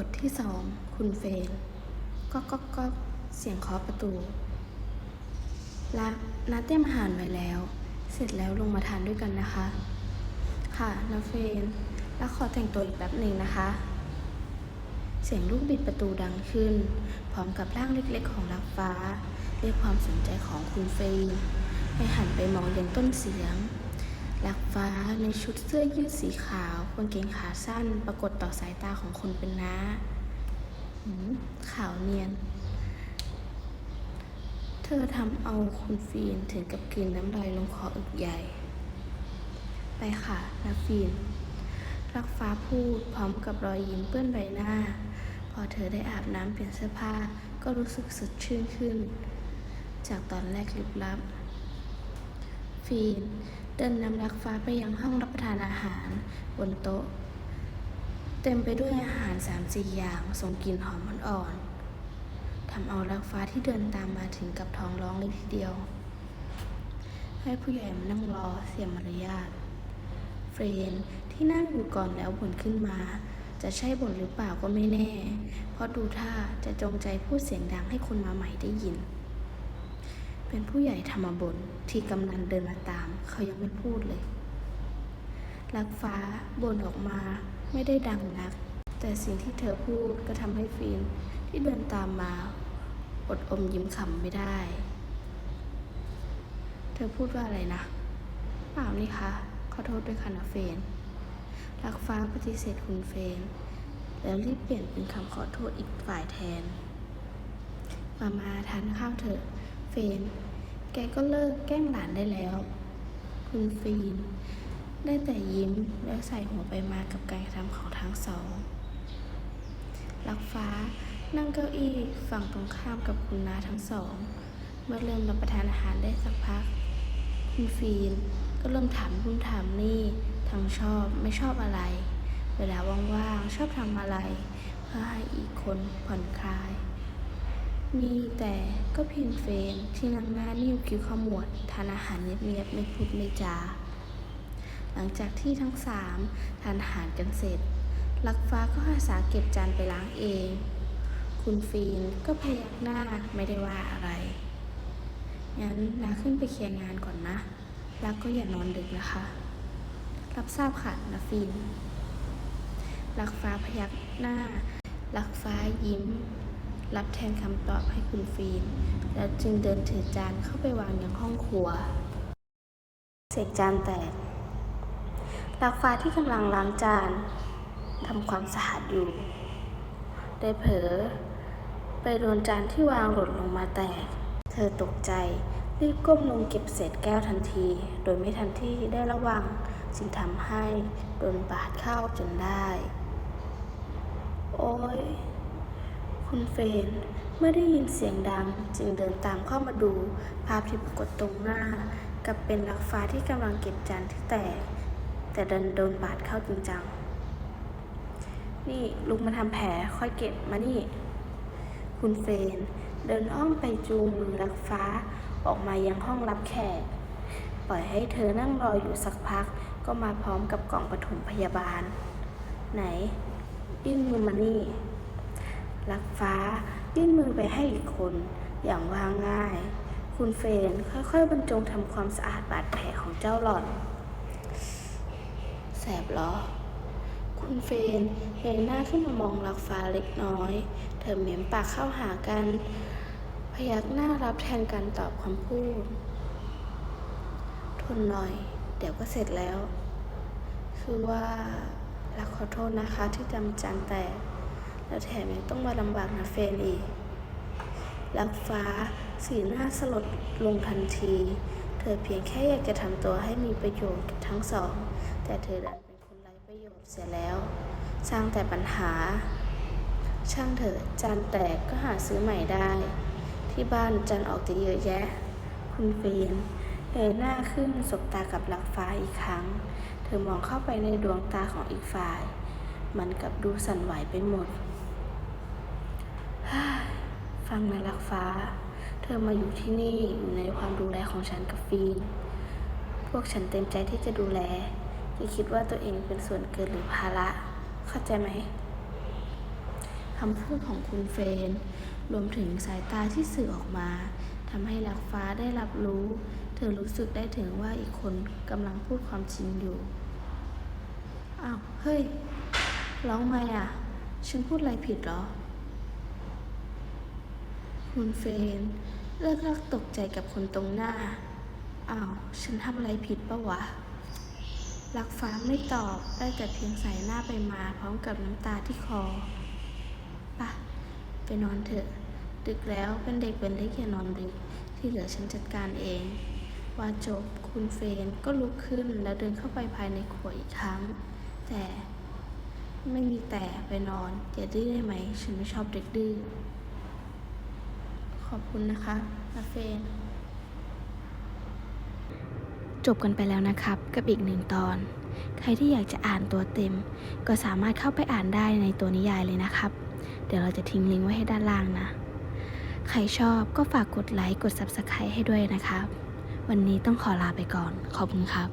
บทที่สอง คุณเฟรนก็ก็ก็เสียงเคาะประตูละนาเตรียมอาหารไว้แล้ว เสร็จแล้วลงมาทานด้วยกันนะคะ ค่ะนาเฟนแล้วขอแต่งตัวอีกแป๊บหนึ่งนะคะ เสียงลูกบิดประตูดังขึ้น พร้อมกับร่างเล็กๆของลักฟ้าเรียกความสนใจของคุณเฟนให้หันไปมองยังต้นเสียง ลักฟ้าในชุดเสื้อยืดสีขาวกางเกงขาสั้น ปรากฏต่อสายตาของคนเป็นน้าขาวเนียน เธอทำเอาคุณฟีนถึงกับกลืนน้ำลายลงคออึกใหญ่ ไปค่ะนาฟีน รักฟ้าพูดพร้อมกับรอยยิ้มเปื้อนใบหน้า พอเธอได้อาบน้ำเปลี่ยนเสื้อผ้าก็รู้สึกสดชื่นขึ้น จากตอนแรกลึกลับ ฟีน เดินนำรักฟ้าไปยังห้องรับประทานอาหารบนโต๊ะ เต็มไปด้วยอาหารสามสี่อย่างส่งกลิ่นหอมอ่อนๆทำเอารักฟ้าที่เดินตามมาถึงกับท้องร้องเลยทีเดียว ให้ผู้ใหญ่มานั่งรอเสียมารยาทเฟรนที่นั่งอยู่ก่อนแล้วบ่นขึ้นมา จะใช่บ่นหรือเปล่าก็ไม่แน่ เพราะดูท่าจะจงใจพูดเสียงดังให้คนมาใหม่ได้ยิน เป็นผู้ใหญ่ธรรมบนที่กำนันเดินมาตาม เขายังไม่พูดเลย ลักฟ้าบ่นออกมาไม่ได้ดังนัก แต่สิ่งที่เธอพูดก็ทำให้ฟีนที่เดินตามมา อดอมยิ้มขำไม่ได้ เธอพูดว่าอะไรนะเปล่านี่คะขอโทษด้วยค่ะนะเฟนลักฟ้าปฏิเสธคุณเฟนแล้วรีบเปลี่ยนเป็นคำขอโทษอีกฝ่ายแทน มามาทานข้าวเถอะ เฟนแกก็เลิกแกล้งหลานได้แล้ว คุณฟีนได้แต่ยิ้มแล้วใส่หัวไปมากับการกระทำของทั้งสองลักฟ้านั่งเก้าอี้ฝั่งตรงข้ามกับคุณนาทั้งสอง เมื่อเริ่มรับประทานอาหารได้สักพัก คุณฟีนก็เริ่มถามนู่นถามนี่ทั้งชอบไม่ชอบอะไร เวลาว่างๆชอบทำอะไร เพื่อให้อีกคนผ่อนคลาย มีแต่ก็เพียงเฟรนที่นั่งหน้านิ้วคิ้วขมวดทานอาหารเงียบๆไม่พูดไม่จา หลังจากที่ทั้งสามทานอาหารกันเสร็จ ลักฟ้าก็อาสาเก็บจานไปล้างเอง คุณฟีนก็พยักหน้าไม่ได้ว่าอะไร งั้นนาขึ้นไปเคลียร์งานก่อนนะ แล้วก็อย่านอนดึกนะคะ รับทราบค่ะนะฟีนลักฟ้าพยักหน้า ลักฟ้ายิ้ม รับแทนคำตอบให้คุณฟีน แล้วจึงเดินถือจานเข้าไปวางยังห้องครัวเศษจานแตกลักฟ้าที่กำลังล้างจานทำความสะอาดอยู่ ได้เผลอไปโดนจานที่วางหล่นลงมาแตก เธอตกใจรีบก้มลงเก็บเศษแก้วทันที โดยไม่ทันที่ได้ระวังจึงทำให้โดนบาดเข้าจนได้ โอ้ย คุณเฟนเมื่อได้ยินเสียงดังจึงเดินตามเข้ามาดู ภาพที่ปรากฏตรงหน้า กับเป็นลักฟ้าที่กำลังเก็บจานที่แตก แต่ดันโดนบาดเข้าจริงจัง นี่ลุกมาทำแผลค่อยเก็บมานี่ คุณเฟนเดินอ้อมไปจูงมือลักฟ้าออกมายังห้องรับแขก ปล่อยให้เธอนั่งรออยู่สักพัก ก็มาพร้อมกับกล่องปฐมพยาบาล ไหนยื่นมือมานี่ ลักฟ้า ยื่นมือไปให้อีกคน อย่างวางง่าย คุณเฟนค่อยๆบรรจงทำความสะอาดบาดแผลของเจ้าหล่อน แสบเหรอ คุณเฟนเงยหน้าขึ้นมามองลักฟ้าเล็กน้อย เธอเหมีมปากเข้าหากัน พยักหน้ารับแทนการตอบคำพูด ทนหน่อย เดี๋ยวก็เสร็จแล้ว คือว่ารักขอโทษนะคะที่จำจานแตก แล้วแถมยังต้องมาลำบากนะเฟนอีกลักฟ้าสีหน้าสลดลงทันที เธอเพียงแค่อยากจะทำตัวให้มีประโยชน์กับทั้งสอง แต่เธอดันเป็นคนไร้ประโยชน์เสียแล้ว สร้างแต่ปัญหา ช่างเถอะจานแตกก็หาซื้อใหม่ได้ ที่บ้านจานออกจะเยอะแยะ คุณเฟรนเงยหน้าขึ้นสบตากับลักฟ้าอีกครั้ง เธอมองเข้าไปในดวงตาของอีกฝ่าย มันกับดูสั่นไหวไปหมด ฟังในะลักฟ้า เธอมาอยู่ที่นี่อยู่ในความดูแลของฉันกับฟีนพวกฉันเต็มใจที่จะดูแลอย่าคิดว่าตัวเองเป็นส่วนเกินหรือภาระ เข้าใจไหมคำพูดของคุณเฟน รวมถึงสายตาที่สื่อออกมาทำให้ลักฟ้าได้รับรู้ เธอรู้สึกได้ถึงว่าอีกคนกำลังพูดความจริงอยู่อ้าวเฮ้ยร้องไหมอะ ฉันพูดอะไรผิดเหรอ คุณเฟนเลิกลักตกใจกับคนตรงหน้า อ้าว ฉันทำอะไรผิดปะวะ ลักฟ้าไม่ตอบ ได้แต่เพียงสายหน้าไปมาพร้อมกับน้ำตาที่คอ ปะ ไปนอนเถอะ ดึกแล้วเป็นเด็กเป็นเล็กอย่านอนดึก ที่เหลือฉันจัดการเอง ว่าจบ คุณเฟนก็ลุกขึ้นแล้วเดินเข้าไปภายในครัวอีกครั้ง แต่ไม่มีแต่ไปนอน อย่าดื้อได้ไหม ฉันไม่ชอบเด็กดื้อ ขอบคุณนะคะนาเฟนจบกันไปแล้วนะครับ กับอีกหนึ่งตอน ใครที่อยากจะอ่านตัวเต็ม ก็สามารถเข้าไปอ่านได้ในตัวนิยายเลยนะครับ เดี๋ยวเราจะทิ้งลิงก์ไว้ให้ด้านล่างนะ ใครชอบก็ฝากกดไลค์กด Subscribe ให้ด้วยนะครับ วันนี้ต้องขอลาไปก่อน ขอบคุณครับ